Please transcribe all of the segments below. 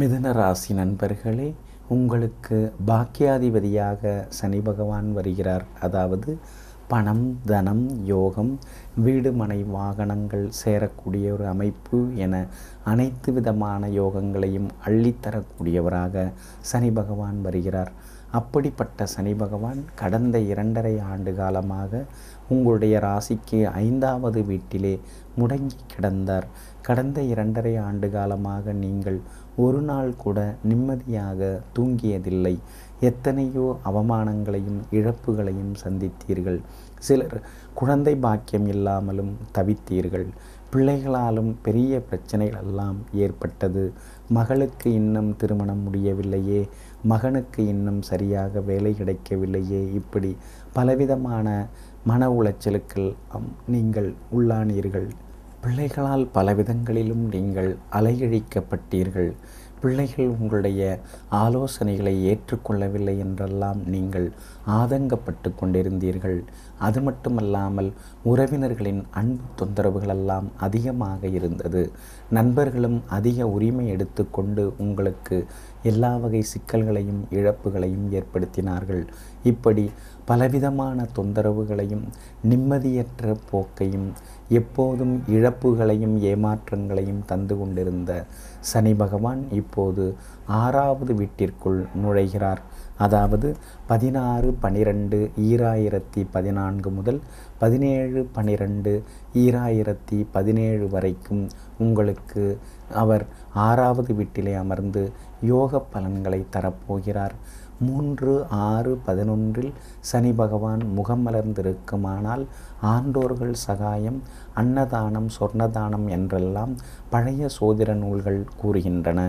மிதுன ராசி நண்பர்களே உங்களுக்கு பாக்கியாதிபதியாக சனி பகவான் வருகிறார். அதாவது பணம் தனம் யோகம் வீடு மனை வாகனங்கள் சேரக்கூடிய ஒரு அமைப்பு என அனைத்து விதமான யோகங்களையும் அள்ளித்தரக்கூடியவராக சனி பகவான் வருகிறார். அப்படிப்பட்ட சனி பகவான் கடந்த இரண்டரை ஆண்டு காலமாக உங்களுடைய ராசிக்கு ஐந்தாவது வீட்டிலே முடங்கி கிடந்தார். கடந்த இரண்டரை ஆண்டு காலமாக நீங்கள் ஒரு நாள் கூட நிம்மதியாக தூங்கியதில்லை. எத்தனையோ அவமானங்களையும் இழப்புகளையும் சந்தித்தீர்கள். சிலர் குழந்தை பாக்கியம் இல்லாமலும் தவித்தீர்கள். பிள்ளைகளாலும் பெரிய பிரச்சனைகள் எல்லாம் ஏற்பட்டது. மகளுக்கு இன்னும் திருமணம் முடியவில்லையே. மகனுக்கு இன்னும் சரியாக வேலை கிடைக்கவில்லையே. இப்படி பலவிதமான மன உளைச்சலுக்கள் நீங்கள் உள்ளானீர்கள். பிள்ளைகளால் பலவிதங்களிலும் நீங்கள் அலையழிக்கப்பட்டீர்கள். பிள்ளைகள் உங்களுடைய ஆலோசனைகளை ஏற்றுக்கொள்ளவில்லை என்றெல்லாம் நீங்கள் ஆதங்கப்பட்டு கொண்டிருந்தீர்கள். அது மட்டுமல்லாமல் உறவினர்களின் அன்பு தொந்தரவுகளெல்லாம் அதிகமாக இருந்தது. நண்பர்களும் அதிக உரிமை எடுத்துக்கொண்டு உங்களுக்கு எல்லா வகை சிக்கல்களையும் இழப்புகளையும் ஏற்படுத்தினார்கள். இப்படி பலவிதமான தொந்தரவுகளையும் நிம்மதியற்ற போக்கையும் எப்போதும் இழப்புகளையும் ஏமாற்றங்களையும் தந்து கொண்டிருந்த சனி பகவான் இப்போது ஆறாவது வீட்டிற்குள் நுழைகிறார். அதாவது பதினாறு பனிரெண்டு ஈராயிரத்தி பதினான்கு முதல் பதினேழு பனிரெண்டு ஈராயிரத்தி பதினேழு வரைக்கும் உங்களுக்கு அவர் ஆறாவது வீட்டிலே அமர்ந்து யோக பலன்களை தரப்போகிறார். மூன்று ஆறு பதினொன்றில் சனி பகவான் முகம் மலர்ந்திருக்குமானால் ஆண்டோர்கள் சகாயம் அன்னதானம் சொர்ணதானம் என்றெல்லாம் பழைய சோதிர நூல்கள் கூறுகின்றன.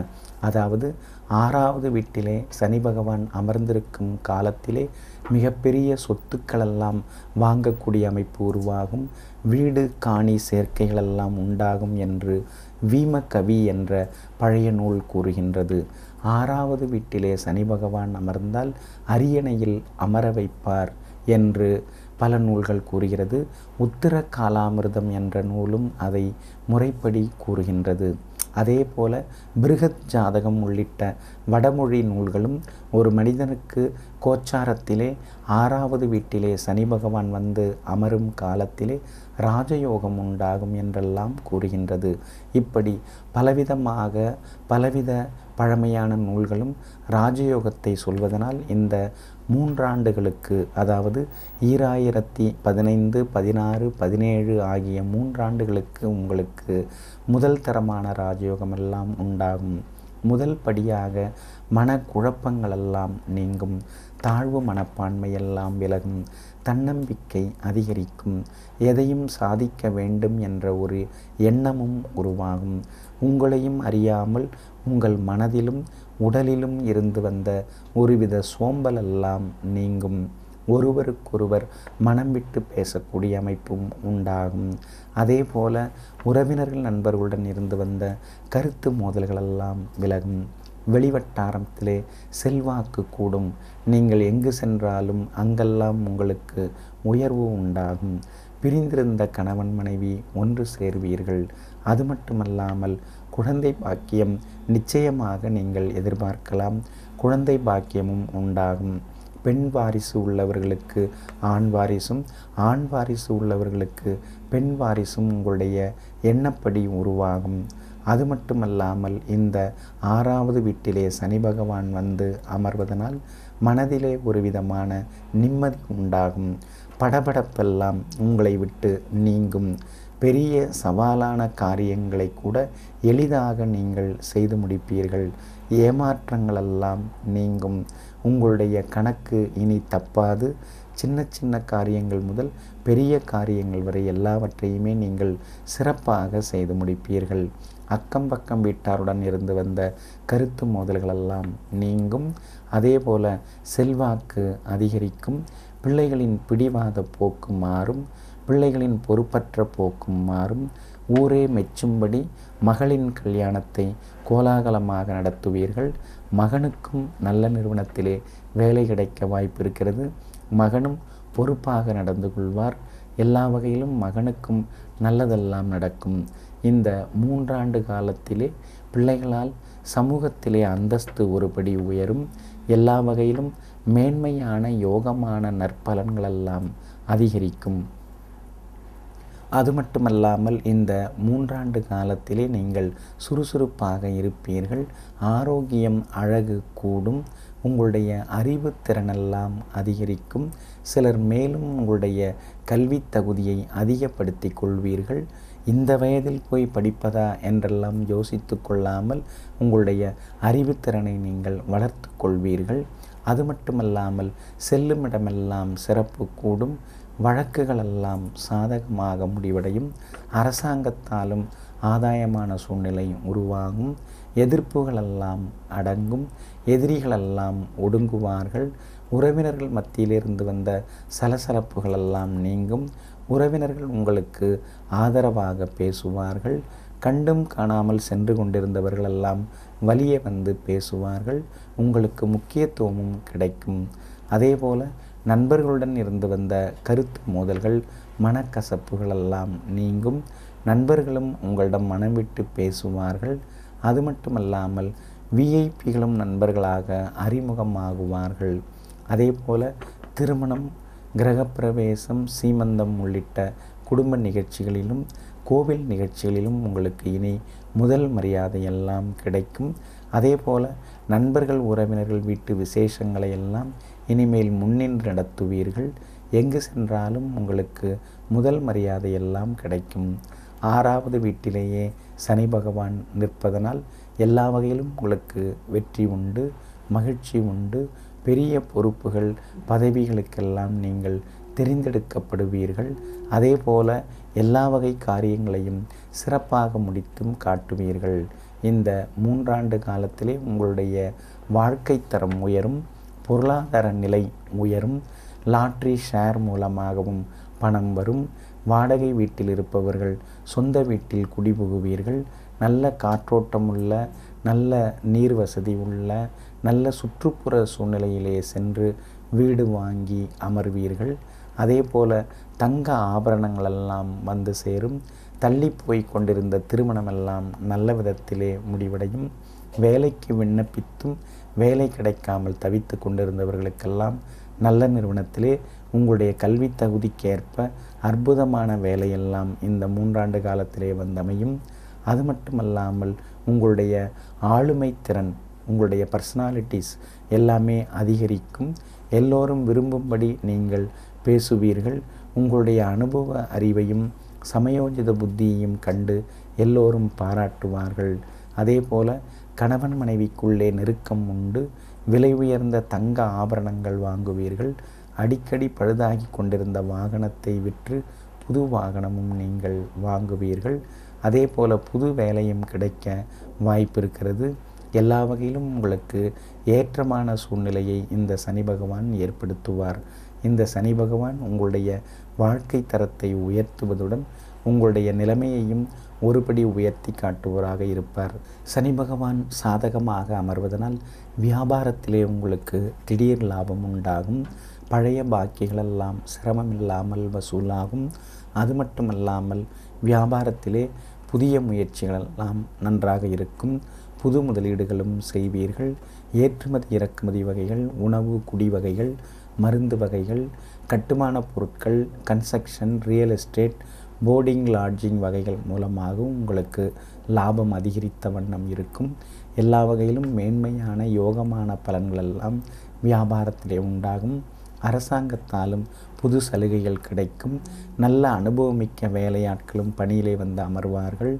அதாவது ஆறாவது வீட்டிலே சனி பகவான் அமர்ந்திருக்கும் காலத்திலே மிகப்பெரிய சொத்துக்களெல்லாம் வாங்கக்கூடிய அமைப்பு உருவாகும். வீடு காணி சேர்க்கைகளெல்லாம் உண்டாகும் என்று வீமகவி என்ற பழைய நூல் கூறுகின்றது. ஆறாவது வீட்டிலே சனி பகவான் அமர்ந்தால் அரியணையில் அமர வைப்பார் என்று பல நூல்கள் கூறுகிறது. உத்திர காலாமிர்தம் என்ற நூலும் அதை முறைப்படி கூறுகின்றது. அதே போல பிருகத் ஜாதகம் உள்ளிட்ட வடமொழி நூல்களும் ஒரு மனிதனுக்கு கோச்சாரத்திலே ஆறாவது வீட்டிலே சனி பகவான் வந்து அமரும் காலத்திலே ராஜயோகம் உண்டாகும் என்றெல்லாம் கூறுகின்றது. இப்படி பலவிதமாக பலவித பழமையான நூல்களும் ராஜயோகத்தை சொல்வதனால் இந்த மூன்றாண்டுகளுக்கு அதாவது ஈராயிரத்தி பதினைந்து பதினாறு பதினேழு ஆகிய மூன்றாண்டுகளுக்கு உங்களுக்கு முதல் தரமான ராஜயோகமெல்லாம் உண்டாகும். முதல் படியாக மனக்குழப்பங்களெல்லாம் நீங்கும். தாழ்வு மனப்பான்மையெல்லாம் விலகும். தன்னம்பிக்கை அதிகரிக்கும். எதையும் சாதிக்க வேண்டும் என்ற ஒரு எண்ணமும் உருவாகும். உங்களையும் அறியாமல் உங்கள் மனதிலும் உடலிலும் இருந்து வந்த ஒருவித சோம்பலெல்லாம் நீங்கும். ஒருவருக்கொருவர் மனம் விட்டு பேசக்கூடிய அமைப்பும் உண்டாகும். அதே போல உறவினர்கள் நண்பர்களுடன் இருந்து வந்த கருத்து மோதல்களெல்லாம் விலகும். வெளிவட்டாரத்திலே செல்வாக்கு கூடும். நீங்கள் எங்கு சென்றாலும் அங்கெல்லாம் உங்களுக்கு உயர்வு உண்டாகும். பிரிந்திருந்த கணவன் மனைவி ஒன்று சேர்வீர்கள். அது மட்டுமல்லாமல் குழந்தை பாக்கியம் நிச்சயமாக நீங்கள் எதிர்பார்க்கலாம். குழந்தை பாக்கியமும் உண்டாகும். பெண் வாரிசு உள்ளவர்களுக்கு ஆண் வாரிசும் ஆண் வாரிசு உள்ளவர்களுக்கு பெண் வாரிசும் உங்களுடைய எண்ணப்படி உருவாகும். அது மட்டுமல்லாமல் இந்த ஆறாவது வீட்டிலே சனி பகவான் வந்து அமர்வதனால் மனதிலே ஒரு விதமான நிம்மதி உண்டாகும். படபடப்பெல்லாம் உங்களை விட்டு நீங்கும். பெரிய சவாலான காரியங்களை கூட எளிதாக நீங்கள் செய்து முடிப்பீர்கள். ஏமாற்றங்களெல்லாம் நீங்கும். உங்களுடைய கணக்கு இனி தப்பாது. சின்ன சின்ன காரியங்கள் முதல் பெரிய காரியங்கள் வரை எல்லாவற்றையுமே நீங்கள் சிறப்பாக செய்து முடிப்பீர்கள். அக்கம் பக்கம் வீட்டாருடன் இருந்து வந்த கருத்து மோதல்களெல்லாம் நீங்கும். அதே போல செல்வாக்கு அதிகரிக்கும். பிள்ளைகளின் பிடிவாத போக்கு மாறும். பிள்ளைகளின் பொறுப்பற்ற போக்கும் மாறும். ஊரே மெச்சும்படி மகளின் கல்யாணத்தை கோலாகலமாக நடத்துவீர்கள். மகனுக்கும் நல்ல நிறுவனத்திலே வேலை கிடைக்க வாய்ப்பு இருக்கிறது. மகனும் பொறுப்பாக நடந்து கொள்வார். எல்லா வகையிலும் மகனுக்கும் நல்லதெல்லாம் நடக்கும். இந்த மூன்றாண்டு காலத்திலே பிள்ளைகளால் சமூகத்திலே அந்தஸ்து ஒருபடி உயரும். எல்லா வகையிலும் மேன்மையான யோகமான நற்பலன்களெல்லாம் அதிகரிக்கும். அது மட்டுமல்லாமல் இந்த மூன்றாண்டு காலத்திலே நீங்கள் சுறுசுறுப்பாக இருப்பீர்கள். ஆரோக்கியம் அழகு கூடும். உங்களுடைய அறிவு திறனெல்லாம் அதிகரிக்கும். சிலர் மேலும் உங்களுடைய கல்வி தகுதியை அதிகப்படுத்தி கொள்வீர்கள். இந்த வயதில் போய் படிப்பதா என்றெல்லாம் யோசித்து கொள்ளாமல் உங்களுடைய அறிவுத்திறனை நீங்கள் வளர்த்து கொள்வீர்கள். அது மட்டுமல்லாமல் செல்லுமிடமெல்லாம் சிறப்பு கூடும். வழக்குகளெல்லாம் சாதகமாக முடிவடையும். அரசாங்கத்தாலும் ஆதாயமான சூழ்நிலை உருவாகும். எதிர்ப்புகளெல்லாம் அடங்கும். எதிரிகளெல்லாம் ஒடுங்குவார்கள். உறவினர்கள் மத்தியிலிருந்து வந்த சலசலப்புகளெல்லாம் நீங்கும். உறவினர்கள் உங்களுக்கு ஆதரவாக பேசுவார்கள். கண்டும் காணாமல் சென்று கொண்டிருந்தவர்களெல்லாம் வழியே வந்து பேசுவார்கள். உங்களுக்கு முக்கியத்துவமும் கிடைக்கும். அதேபோல் நண்பர்களுடன் இருந்து வந்த கருத்து மோதல்கள் மனக்கசப்புகளெல்லாம் நீங்கும். நண்பர்களும் உங்களிடம் மனம் விட்டு பேசுவார்கள். அது மட்டுமல்லாமல் விஐபிகளும் நண்பர்களாக அறிமுகமாகுவார்கள். அதே போல் திருமணம் கிரகப்பிரவேசம் சீமந்தம் உள்ளிட்ட குடும்ப நிகழ்ச்சிகளிலும் கோவில் நிகழ்ச்சிகளிலும் உங்களுக்கு இனி முதல் மரியாதையெல்லாம் கிடைக்கும். அதே போல நண்பர்கள் உறவினர்கள் வீட்டு விசேஷங்களை எல்லாம் இனிமேல் முன்னின்று நடத்துவீர்கள். எங்கு சென்றாலும் உங்களுக்கு முதல் மரியாதையெல்லாம் கிடைக்கும். ஆறாவது வீட்டிலேயே சனி பகவான் நிற்பதனால் எல்லா வகையிலும் உங்களுக்கு வெற்றி உண்டு மகிழ்ச்சி உண்டு. பெரிய பொறுப்புகள் பதவிகளுக்கெல்லாம் நீங்கள் தெரிந்தெடுக்கப்படுவீர்கள். அதே போல எல்லா வகை காரியங்களையும் சிறப்பாக முடித்தும் காட்டுவீர்கள். இந்த மூன்றாண்டு காலத்திலே உங்களுடைய வாழ்க்கை தரம் உயரும். பொருளாதார நிலை உயரும் லாட்ரி ஷேர் மூலமாகவும் பணம் வரும். வாடகை வீட்டில் இருப்பவர்கள் சொந்த வீட்டில் குடிபுகுவீர்கள். நல்ல காற்றோட்டமுள்ள நல்ல நீர் வசதி உள்ள நல்ல சுற்றுப்புற சூழ்நிலையிலே சென்று வீடு வாங்கி அமர்வீர்கள். அதே போல தங்க ஆபரணங்களெல்லாம் வந்து சேரும். தள்ளி போய் கொண்டிருந்த திருமணமெல்லாம் நல்ல விதத்திலே முடிவடையும். வேலைக்கு விண்ணப்பித்தும் வேலை கிடைக்காமல் தவித்து கொண்டிருந்தவர்களுக்கெல்லாம் நல்ல நிறுவனத்திலே உங்களுடைய கல்வி தகுதிக்கேற்ப அற்புதமான வேலையெல்லாம் இந்த மூன்றாண்டு காலத்திலே வந்தமையும் அது மட்டுமல்லாமல் உங்களுடைய ஆளுமை திறன் உங்களுடைய பர்சனாலிட்டிஸ் எல்லாமே அதிகரிக்கும். எல்லோரும் விரும்பும்படி நீங்கள் பேசுவீர்கள். உங்களுடைய அனுபவ அறிவையும் சமயோஜித புத்தியையும் கண்டு எல்லோரும் பாராட்டுவார்கள். அதே போல கணவன் மனைவிக்குள்ளே நெருக்கம் உண்டு. விலை உயர்ந்த தங்க ஆபரணங்கள் வாங்குவீர்கள். அடிக்கடி பழுதாகி கொண்டிருந்த வாகனத்தை விற்று புது வாகனமும் நீங்கள் வாங்குவீர்கள். அதே போல புது வேலையும் கிடைக்க வாய்ப்பு இருக்கிறது எல்லா வகையிலும் உங்களுக்கு ஏற்றமான சூழ்நிலையை இந்த சனி பகவான் ஏற்படுத்துவார். இந்த சனி பகவான் உங்களுடைய வாழ்க்கை தரத்தை உயர்த்துவதுடன் உங்களுடைய நிலைமையையும் ஒருபடி உயர்த்தி காட்டுவராக இருப்பார். சனி பகவான் சாதகமாக அமர்வதனால் வியாபாரத்திலே உங்களுக்கு திடீர் லாபம் உண்டாகும். பழைய பாக்கிகளெல்லாம் சிரமமில்லாமல் வசூலாகும். அது மட்டுமல்லாமல் வியாபாரத்திலே புதிய முயற்சிகளெல்லாம் நன்றாக இருக்கும். புது முதலீடுகளும் செய்வீர்கள். ஏற்றுமதி இறக்குமதி வகைகள் உணவு குடி வகைகள் மருந்து வகைகள் கட்டுமான பொருட்கள் construction real estate boarding lodging வகைகள் மூலமாகவும் உங்களுக்கு லாபம் அதிகரித்த வண்ணம் இருக்கும். எல்லா வகையிலும் மேன்மையான யோகமான பலன்களெல்லாம் வியாபாரத்திலே உண்டாகும். அரசாங்கத்தாலும் புது சலுகைகள் கிடைக்கும். நல்ல அனுபவமிக்க வேலையாட்களும் பணியிலே வந்து அமர்வார்கள்.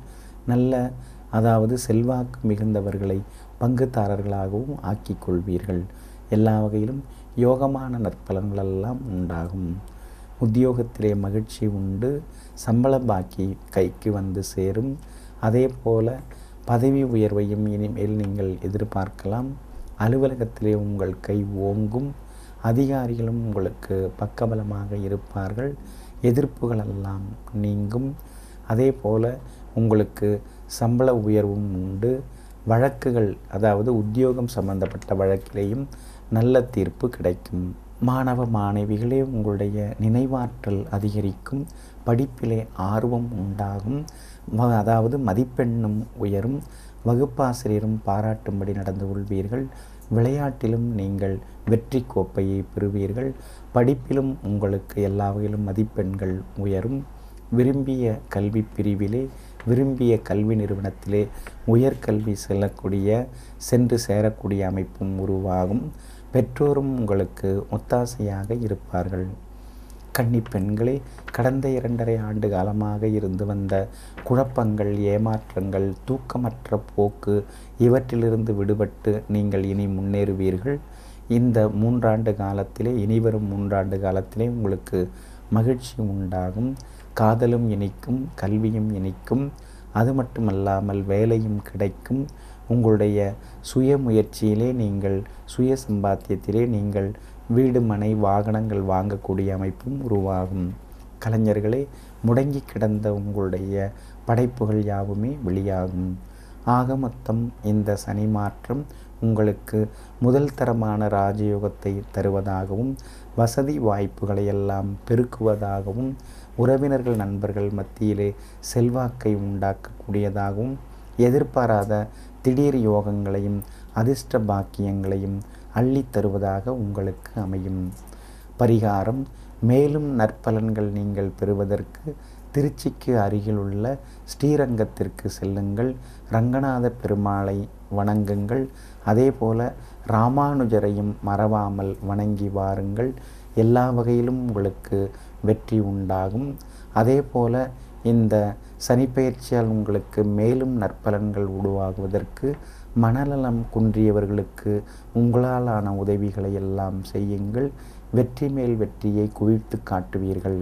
நல்ல அதாவது செல்வாக்கு மிகுந்தவர்களை பங்குதாரர்களாகவும் ஆக்கிக் கொள்வீர்கள். எல்லா வகையிலும் யோகமான நற்பலன்களெல்லாம் உண்டாகும். உத்தியோகத்திலே மகிழ்ச்சி உண்டு சம்பள பாக்கி கைக்கு வந்து சேரும். அதே போல் பதவி உயர்வையும் இனிமேல் நீங்கள் எதிர்பார்க்கலாம். அலுவலகத்திலே உங்கள் கை ஓங்கும். அதிகாரிகளும் உங்களுக்கு பக்கபலமாக இருப்பார்கள். எதிர்ப்புகளெல்லாம் நீங்கும். அதே போல் உங்களுக்கு சம்பள உயர்வும் உண்டு. வழக்குகள் அதாவது உத்தியோகம் சம்பந்தப்பட்ட வழக்கிலேயும் நல்ல தீர்ப்பு கிடைக்கும். மாணவ மாணவிகளே உங்களுடைய நினைவாற்றல் அதிகரிக்கும் படிப்பிலே ஆர்வம் உண்டாகும் அதாவது மதிப்பெண்ணும் உயரும் வகுப்பாசிரியரும் பாராட்டும்படி நடந்து கொள்வீர்கள் விளையாட்டிலும் நீங்கள் வெற்றி கோப்பையை பெறுவீர்கள் படிப்பிலும் உங்களுக்கு எல்லா வகையிலும் மதிப்பெண்கள் உயரும் விரும்பிய கல்வி பிரிவிலே விரும்பிய கல்வி நிறுவனத்திலே உயர்கல்வி செல்லக்கூடிய சென்று சேரக்கூடிய அமைப்பும் உருவாகும் பெற்றோரும் உங்களுக்கு ஒத்தாசையாக இருப்பார்கள். கன்னி பெண்களே கடந்த இரண்டரை ஆண்டு காலமாக இருந்து வந்த குழப்பங்கள் ஏமாற்றங்கள் தூக்கமற்ற போக்கு இவற்றிலிருந்து விடுபட்டு நீங்கள் இனி முன்னேறுவீர்கள். இந்த மூன்றாண்டு காலத்திலே இனிவரும் மூன்றாண்டு காலத்திலே உங்களுக்கு மகிழ்ச்சி உண்டாகும். காதலும் இனிக்கும் கல்வியும் இனிக்கும். அது மட்டுமல்லாமல் வேலையும் கிடைக்கும். உங்களுடைய சுய முயற்சியிலே நீங்கள் சுய சம்பாத்தியத்திலே நீங்கள் வீடு மனை வாகனங்கள் வாங்கக்கூடிய அமைப்பும் உருவாகும். கலைஞர்களே முடங்கி கிடந்த உங்களுடைய படைப்புகள் யாவுமே வெளியாகும். ஆக மொத்தம் இந்த சனி மாற்றம் உங்களுக்கு முதல் தரமான ராஜயோகத்தை தருவதாகவும் வசதி வாய்ப்புகளை எல்லாம் பெருக்குவதாகவும் உறவினர்கள் நண்பர்கள் மத்தியிலே செல்வாக்கை உண்டாக்கக்கூடியதாகவும் எதிர்பாராத திடீர் யோகங்களையும் அதிர்ஷ்ட பாக்கியங்களையும் அள்ளித் தருவதாக உங்களுக்கு அமையும். பரிகாரம் மேலும் நற்பலன்கள் நீங்கள் பெறுவதற்கு திருச்சிக்கு அருகிலுள்ள ஸ்ரீரங்கத்திற்கு செல்லுங்கள். ரங்கநாத பெருமாளை வணங்குங்கள். அதேபோல ராமானுஜரையும் மறவாமல் வணங்கி வாருங்கள். எல்லா வகையிலும் உங்களுக்கு வெற்றி உண்டாகும். அதேபோல இந்த சனிப்பெயர்ச்சியால் உங்களுக்கு மேலும் நற்பலன்கள் உருவாகுவதற்கு மனநலம் குன்றியவர்களுக்கு உங்களாலான உதவிகளை எல்லாம் செய்யுங்கள். வெற்றி மேல் வெற்றியை குவித்து காட்டுவீர்கள்.